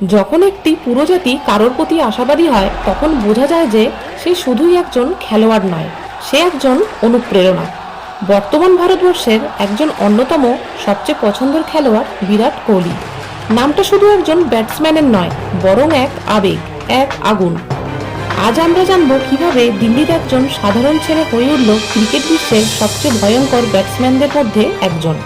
যখন একটি পুরোজাতি কারোর প্রতি আশাবাদী হয়, তখন বোঝা যায় যে সে শুধুই একজন খেলোয়াড় নয়, সে একজন অনুপ্রেরণা। বর্তমান ভারতবর্ষের একজন অন্যতম সবচেয়ে পছন্দের খেলোয়াড় বিরাট কোহলি। নামটা শুধু একজন ব্যাটসম্যানের নয়, বরং এক আবেগ, এক আগুন। আজ আমরা জানব কীভাবে দিল্লির একজন সাধারণ ছেলে হয়ে উঠল ক্রিকেট বিশ্বের সবচেয়ে ভয়ঙ্কর ব্যাটসম্যানদের মধ্যে একজন।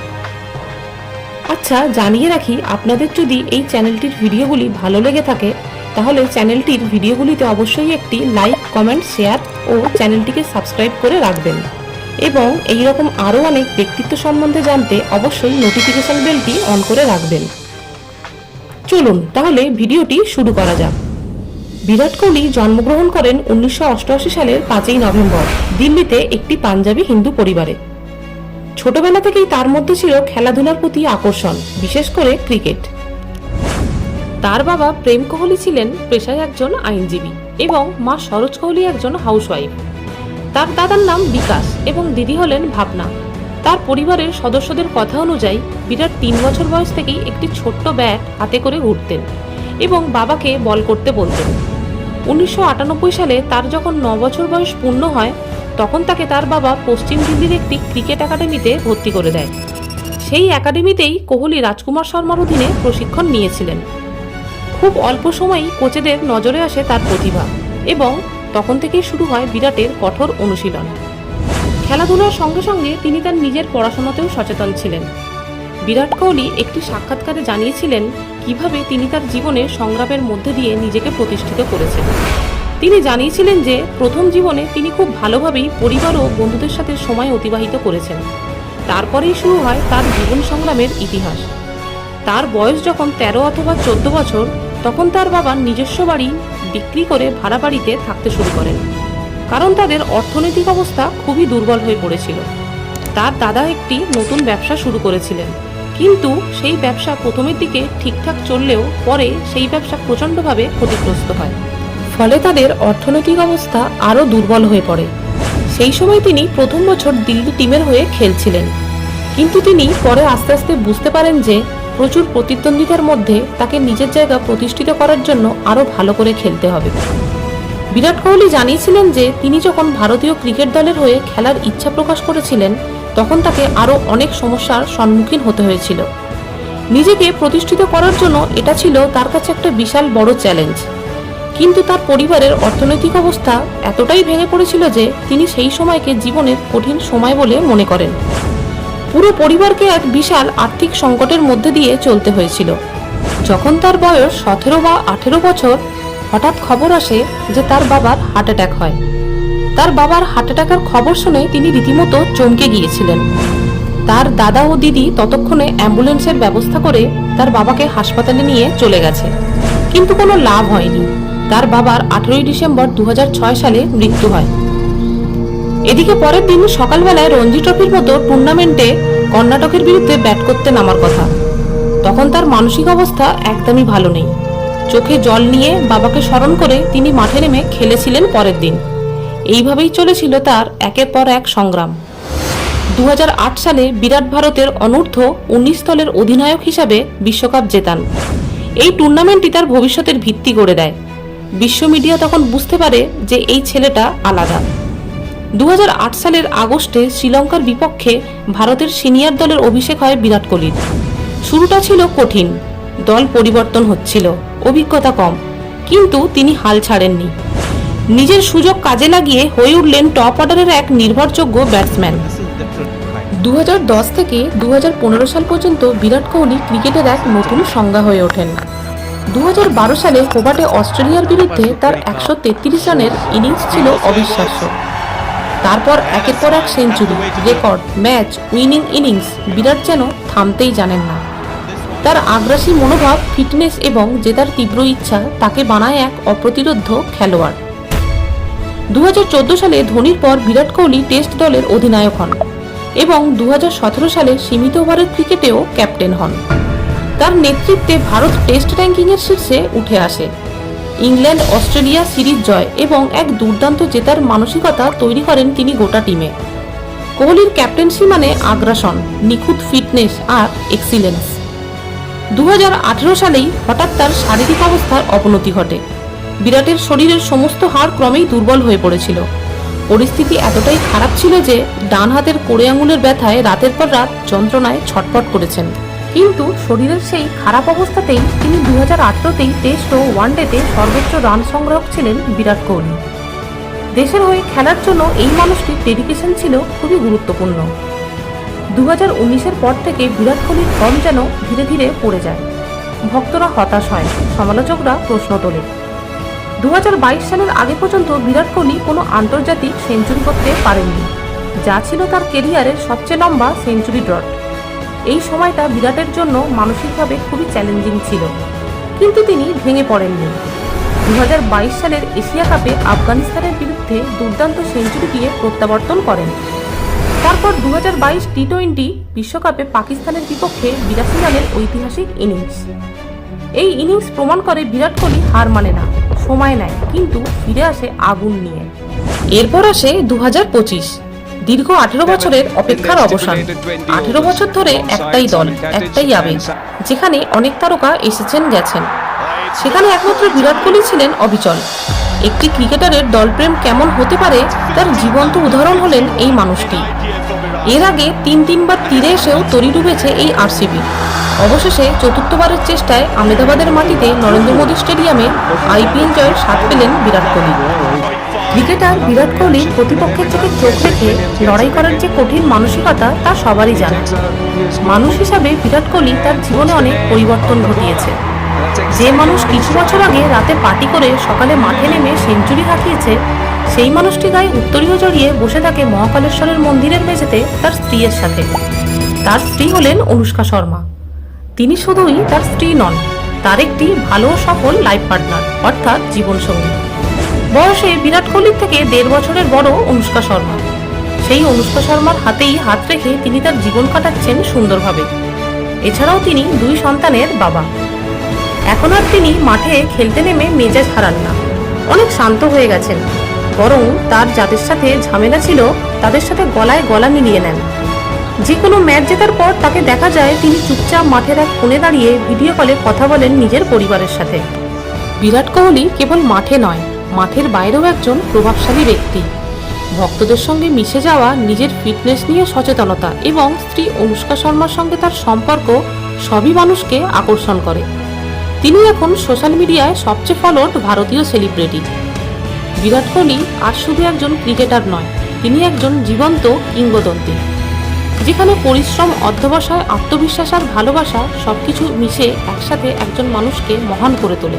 আচ্ছা জানিয়ে রাখি, আপনাদের যদি এই চ্যানেলটির ভিডিওগুলি ভালো লেগে থাকে, তাহলে চ্যানেলটির ভিডিওগুলিতে অবশ্যই একটি লাইক, কমেন্ট, শেয়ার ও চ্যানেলটিকে সাবস্ক্রাইব করে রাখবেন। এবং এই রকম আরও অনেক ব্যক্তিত্ব সম্বন্ধে জানতে অবশ্যই নোটিফিকেশন বেলটি অন করে রাখবেন। চলুন, তাহলে ভিডিওটি শুরু করা যাক। বিরাট কোহলি জন্মগ্রহণ করেন উনিশশো অষ্টআশি সালের পাঁচই নভেম্বর, দিল্লিতে একটি পাঞ্জাবি হিন্দু পরিবারে। ছোটবেলা থেকেই তার মধ্যে ছিল খেলাধুলার প্রতি আকর্ষণ, বিশেষ করে ক্রিকেট। তার বাবা প্রেম কোহলি ছিলেন পেশায় একজন আইনজীবী এবং মা সরোজ কোহলি একজন হাউসওয়াইফ। তার দাদার নাম বিকাশ এবং দিদি হলেন ভাবনা। তার পরিবারের সদস্যদের কথা অনুযায়ী বিরাট তিন বছর বয়স থেকেই একটি ছোট্ট ব্যাট হাতে করে উঠতেন এবং বাবাকে বল করতে বলতেন। উনিশশো আটানব্বই সালে তার যখন ন বছর বয়স পূর্ণ হয় তখন তাকে তার বাবা পশ্চিম দিল্লির একটি ক্রিকেট একাডেমিতে ভর্তি করে দেয়। সেই একাডেমিতেই কোহলি রাজকুমার শর্মার অধীনে প্রশিক্ষণ নিয়েছিলেন। খুব অল্প সময়েই কোচেদের নজরে আসে তার প্রতিভা এবং তখন থেকেই শুরু হয় বিরাটের কঠোর অনুশীলন। খেলাধুলার সঙ্গে সঙ্গে তিনি তার নিজের পড়াশোনাতেও সচেতন ছিলেন। বিরাট কোহলি একটি সাক্ষাৎকারে জানিয়েছিলেন কীভাবে তিনি তার জীবনে সংগ্রামের মধ্যে দিয়ে নিজেকে প্রতিষ্ঠিত করেছেন। তিনি জানিয়েছিলেন যে, প্রথম জীবনে তিনি খুব ভালোভাবেই পরিবার ও বন্ধুদের সাথে সময় অতিবাহিত করেছেন। তারপরেই শুরু হয় তার জীবন সংগ্রামের ইতিহাস। তার বয়স যখন তেরো অথবা চোদ্দ বছর, তখন তার বাবা নিজস্ব বাড়ি বিক্রি করে ভাড়া বাড়িতে থাকতে শুরু করেন। কারণ তাদের অর্থনৈতিক অবস্থা খুবই দুর্বল হয়ে পড়েছিল। তার দাদা একটি নতুন ব্যবসা শুরু করেছিলেন। কিন্তু সেই ব্যবসা প্রথমের দিকে ঠিকঠাক চললেও পরে সেই ব্যবসা প্রচণ্ডভাবে ক্ষতিগ্রস্ত হয়। ফলে তাদের অর্থনৈতিক অবস্থা আরও দুর্বল হয়ে পড়ে। সেই সময় তিনি প্রথম বছর দিল্লি টিমের হয়ে খেলছিলেন। কিন্তু তিনি পরে আস্তে আস্তে বুঝতে পারেন যে, প্রচুর প্রতিদ্বন্দ্বিতার মধ্যে তাকে নিজের জায়গা প্রতিষ্ঠিত করার জন্য আরও ভালো করে খেলতে হবে। বিরাট কোহলি জানিয়েছিলেন যে, তিনি যখন ভারতীয় ক্রিকেট দলের হয়ে খেলার ইচ্ছা প্রকাশ করেছিলেন, তখন তাকে আরও অনেক সমস্যার সম্মুখীন হতে হয়েছিল। নিজেকে প্রতিষ্ঠিত করার জন্য এটা ছিল তার কাছে একটা বিশাল বড় চ্যালেঞ্জ। কিন্তু তার পরিবারের অর্থনৈতিক অবস্থা এতটাই ভেঙে পড়েছিল যে তিনি সেই সময়কে জীবনের কঠিন সময় বলে মনে করেন। পুরো পরিবারকে এক বিশাল আর্থিক সংকটের মধ্যে দিয়ে চলতে হয়েছিল। যখন তার বয়স সতেরো বা আঠেরো বছর, হঠাৎ খবর আসে যে তার বাবার হার্ট অ্যাটাক হয়। তার বাবার হার্ট অ্যাটাকের খবর শুনে তিনি রীতিমতো চমকে গিয়েছিলেন। তার দাদা ও দিদি ততক্ষণে অ্যাম্বুলেন্সের ব্যবস্থা করে তার বাবাকে হাসপাতালে নিয়ে চলে গেছে। কিন্তু কোনো লাভ হয়নি। তার বাবার আঠেরোই ডিসেম্বর দু হাজার ছয় সালে মৃত্যু হয়। এদিকে পরের দিন সকালবেলায় রঞ্জি ট্রফির মতো টুর্নামেন্টে কর্ণাটকের বিরুদ্ধে ব্যাট করতে নামার কথা। তখন তার মানসিক অবস্থা একদমই ভালো নেই। চোখে জল নিয়ে বাবাকে স্মরণ করে তিনি মাঠে নেমে খেলেছিলেন পরের দিন। এইভাবেই চলেছিল তার একের পর এক সংগ্রাম। দু হাজার আট সালে বিরাট ভারতের অনূর্ধ্ব উনিশ দলের অধিনায়ক হিসাবে বিশ্বকাপ জেতান। এই টুর্নামেন্টটি তার ভবিষ্যতের ভিত্তি করে দেয়। বিশ্ব মিডিয়া তখন বুঝতে পারে যে এই ছেলেটা আলাদা। দু হাজার আট সালের আগস্টে শ্রীলঙ্কার বিপক্ষে ভারতের সিনিয়র দলের অভিষেক হয় বিরাট কোহলির। শুরুটা ছিল কঠিন, দল পরিবর্তন হচ্ছিল, অভিজ্ঞতা কম, কিন্তু তিনি হাল ছাড়েননি। নিজের সুযোগ কাজে লাগিয়ে হয়ে উঠলেন টপ অর্ডারের এক নির্ভরযোগ্য ব্যাটসম্যান। দু হাজার দশ থেকে দু হাজার পনেরো সাল পর্যন্ত বিরাট কোহলি ক্রিকেটের এক নতুন সংজ্ঞা হয়ে ওঠেন। দু হাজার বারো সালে হোবার্টে অস্ট্রেলিয়ার বিরুদ্ধে তার একশো তেত্রিশ রানের ইনিংস ছিল অবিশ্বাস্য। তারপর একের পর এক century, record, match, winning innings, Virat যেন থামতেই জানেন না। তার আগ্রাসী মনোভাব, ফিটনেস এবং জেতার তীব্র ইচ্ছা তাকে বানায় এক অপ্রতিরোধ্য খেলোয়াড়। দু হাজার চোদ্দ সালে ধোনির পর বিরাট কোহলি টেস্ট দলের অধিনায়ক হন এবং দু হাজার সতেরো সালে সীমিত ওভারের ক্রিকেটেও ক্যাপ্টেন হন। তার নেতৃত্বে ভারত টেস্ট র্যাঙ্কিংয়ের শীর্ষে উঠে আসে। ইংল্যান্ড, অস্ট্রেলিয়া সিরিজ জয় এবং এক দুর্দান্ত জেতার মানসিকতা তৈরি করেন তিনি গোটা টিমে। কোহলির ক্যাপ্টেন্সি মানে আগ্রাসন, নিখুঁত ফিটনেস আর এক্সিলেন্স। দু হাজার আঠেরো সালেই হঠাৎ তার শারীরিক অবস্থার অবনতি ঘটে। বিরাটের শরীরের সমস্ত হাড় ক্রমেই দুর্বল হয়ে পড়েছিল। পরিস্থিতি এতটাই খারাপ ছিল যে ডান হাতের কোড়ে আঙুলের ব্যথায় রাতের পর রাত যন্ত্রণায় ছটফট করেছেন। কিন্তু শরীরের সেই খারাপ অবস্থাতেই তিনি দু হাজার আঠেরোতেই টেস্ট ও ওয়ানডেতে সর্বোচ্চ রান সংগ্রাহক ছিলেন বিরাট কোহলি। দেশের হয়ে খেলার জন্য এই মানুষটির ডেডিকেশন ছিল খুবই গুরুত্বপূর্ণ। দু হাজার উনিশের পর থেকে বিরাট কোহলির ফর্ম যেন ধীরে ধীরে পড়ে যায়। ভক্তরা হতাশ হয়, সমালোচকরা প্রশ্ন তোলে। দু হাজার বাইশ সালের আগে পর্যন্ত বিরাট কোহলি কোনো আন্তর্জাতিক সেঞ্চুরি করতে পারেননি। যা ছিল তার কেরিয়ারের সবচেয়ে লম্বা সেঞ্চুরি ড্রট। এই সময়টা বিরাটের জন্য মানসিকভাবে খুবই চ্যালেঞ্জিং ছিল। কিন্তু তিনি ভেঙে পড়েননি। দু হাজার বাইশ সালের এশিয়া কাপে আফগানিস্তানের বিরুদ্ধে দুর্দান্ত সেঞ্চুরি দিয়ে প্রত্যাবর্তন করেন। তারপর দু টি টোয়েন্টি বিশ্বকাপে পাকিস্তানের বিপক্ষে বিরাশি রানের ঐতিহাসিক ইনিংস এই ইনিংস প্রমাণ করে বিরাট কোহলি হার মানে না, সময় নেয়, কিন্তু ফিরে আসে আগুন নিয়ে। এরপর আসে দু হাজার পঁচিশ। দীর্ঘ আঠেরো বছরের অপেক্ষার অবসান। আঠেরো বছর ধরে একটাই দল, একটাই আবেগ, যেখানে অনেক তারকা এসেছেন, গেছেন। সেখানে একমাত্র বিরাট কোহলি ছিলেন অবিচল। একটি ক্রিকেটারের দলপ্রেম কেমন হতে পারে, তার জীবন্ত উদাহরণ হলেন এই মানুষটি। এর আগে তিন তিনবার তীরে এসেও তরি ডুবেছে এই আরসিবি। অবশেষে চতুর্থবারের চেষ্টায় আমেদাবাদের মাটিতে নরেন্দ্র মোদী স্টেডিয়ামে আইপিএল জয়ের স্বাদ পেলেন বিরাট কোহলি। ক্রিকেটার বিরাট কোহলির প্রতিপক্ষের থেকে চোখ রেখে লড়াই করার যে কঠিন মানসিকতা তা সবারই জানা। মানুষ হিসাবে বিরাট কোহলি তার জীবনে অনেক পরিবর্তন ঘটিয়েছে। যে মানুষ কিছু বছর আগে রাতে পার্টি করে সকালে মাঠে নেমে সেঞ্চুরি হাঁকিয়েছে সেই মানুষটি গায়ে উত্তরীয় জড়িয়ে বসে থাকে মহাকালেশ্বরের মন্দিরের মেঝেতে তার স্ত্রীর সাথে। তার স্ত্রী হলেন অনুষ্কা শর্মা। তিনি শুধুই তার স্ত্রী নন, তার একটি ভালো সফল লাইফ পার্টনার অর্থাৎ জীবনসঙ্গী। বয়সে বিরাট কোহলির থেকে দেড় বছরের বড় অনুষ্কা শর্মা। সেই অনুষ্কা শর্মার হাতেই হাত রেখে তিনি তার জীবন কাটাচ্ছেন সুন্দরভাবে। এছাড়াও তিনি দুই সন্তানের বাবা। এখন আর তিনি মাঠে খেলতে নেমে মেজাজ হারান না। অনেক শান্ত হয়ে গেছেন। বরং তার যাদের সাথে ঝামেলা ছিল, তাদের সাথে গলায় গলা মিলিয়ে নেন। যে কোনো ম্যাচ জেতার পর তাকে দেখা যায় তিনি চুপচাপ মাঠের এক কোণে দাঁড়িয়ে ভিডিও কলে কথা বলেন নিজের পরিবারের সাথে। বিরাট কোহলি কেবল মাঠে নয় মাঠের বাইরেও একজন প্রভাবশালী ব্যক্তি। ভক্তদের সঙ্গে মিশে যাওয়া নিজের ফিটনেস নিয়ে সচেতনতা এবং স্ত্রী অনুষ্কা শর্মার সঙ্গে তার সম্পর্ক সবই মানুষকে আকর্ষণ করে। তিনি এখন সোশ্যাল মিডিয়ায় সবচেয়ে ফলোড ভারতীয় সেলিব্রিটি বিরাট কোহলি আর শুধু একজন ক্রিকেটার নয়, তিনি একজন জীবন্ত কিংবদন্তি। যেখানে পরিশ্রম, অধ্যবসায়, আত্মবিশ্বাস আর ভালোবাসা সবকিছু মিশে একসাথে একজন মানুষকে মহান করে তোলে।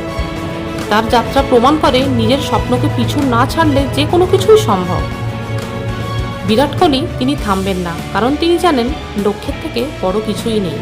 তার যাত্রা প্রমাণ করে নিজের স্বপ্নকে পিছু না ছাড়লে যে কোনো কিছুই সম্ভব। বিরাট কোহলি, তিনি থামবেন না, কারণ তিনি জানেন লক্ষ্যের থেকে বড় কিছুই নেই।